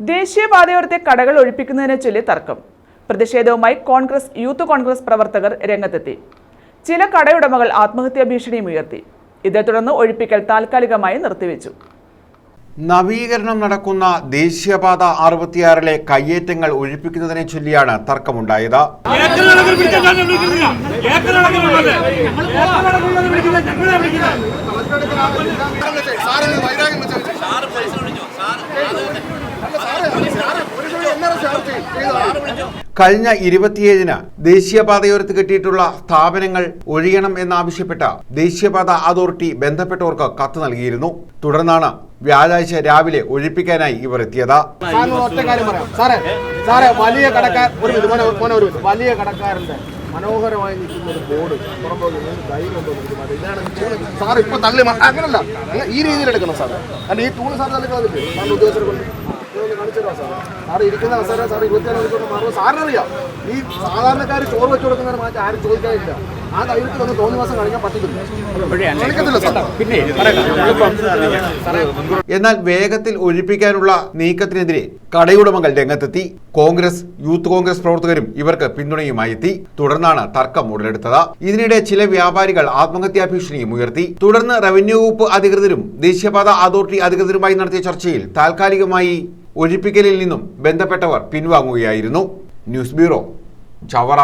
ദേശീയപാതയോരത്തെ കടകൾ ഒഴിപ്പിക്കുന്നതിനെ ചൊല്ലി തർക്കം. പ്രതിഷേധവുമായി കോൺഗ്രസ് യൂത്ത് കോൺഗ്രസ് പ്രവർത്തകർ രംഗത്തെത്തി. ചില കടയുടമകൾ ആത്മഹത്യാ ഭീഷണിയും ഉയർത്തി. ഇതേ തുടർന്ന് ഒഴിപ്പിക്കൽ താൽക്കാലികമായി നിർത്തിവെച്ചു. നവീകരണം നടക്കുന്ന ദേശീയപാത അറുപത്തിയാറിലെ കയ്യേറ്റങ്ങൾ ഒഴിപ്പിക്കുന്നതിനെ ചൊല്ലിയാണ് തർക്കമുണ്ടായത്. ഏക്കർ കഴിഞ്ഞ ഇരുപത്തിയേഴിന് ദേശീയപാതയോരത്ത് കെട്ടിയിട്ടുള്ള സ്ഥാപനങ്ങൾ ഒഴിയണം എന്നാവശ്യപ്പെട്ട് ദേശീയപാത അതോറിറ്റി ബന്ധപ്പെട്ടവർക്ക് കത്ത് നൽകിയിരുന്നു. തുടർന്നാണ് വ്യാഴാഴ്ച രാവിലെ ഒഴിപ്പിക്കാനായി ഇവർ എത്തിയത്. വലിയ കടക്കാർ ഒരു വലിയ മനോഹരമായി നിൽക്കുന്ന ഒരു ബോർഡ് സാർ ഇപ്പൊ തള്ളി അങ്ങനല്ല. ഈ രീതിയിൽ എടുക്കണം സാർ കാരണം ഈ ടൂൾ സാർ തള്ളി കളഞ്ഞിട്ട് സാറിന്റെ ഉദ്യോഗസ്ഥരെ കൊണ്ട്? ഇതൊന്ന് കാണിച്ചു തരാം സാർ സാർ ഇരിക്കുന്ന അവസരം സാർ ഇരുപത്തിയാറ് മണിക്കൂർ മാറുമ്പോൾ സാറിനറിയാം. ഈ സാധാരണക്കാർ ചോറ് വെച്ചു കൊടുക്കുന്നതിന് മാറ്റി ആരും ചോദിക്കാനില്ല. ആ ധൈര്യത്തിൽ വന്ന് തോന്നി മാസം കഴിഞ്ഞാൽ പിന്നെ എന്നാൽ വേഗത്തിൽ ഒഴിപ്പിക്കാനുള്ള നീക്കത്തിനെതിരെ കടയുടമകൾ രംഗത്തെത്തി. കോൺഗ്രസ് യൂത്ത് കോൺഗ്രസ് പ്രവർത്തകരും ഇവർക്ക് പിന്തുണയുമായി എത്തി തുടർന്നാണ് തർക്കം ഉടലെടുത്തത്. ഇതിനിടെ ചില വ്യാപാരികൾ ആത്മഹത്യാ ഭീഷണിയും ഉയർത്തി. തുടർന്ന് റവന്യൂ വകുപ്പ് അധികൃതരും ദേശീയപാത അതോറിറ്റി അധികൃതരുമായി നടത്തിയ ചർച്ചയിൽ താൽക്കാലികമായി ഒഴിപ്പിക്കലിൽ നിന്നും ബന്ധപ്പെട്ടവർ പിൻവാങ്ങുകയായിരുന്നു. News bureau Chavara.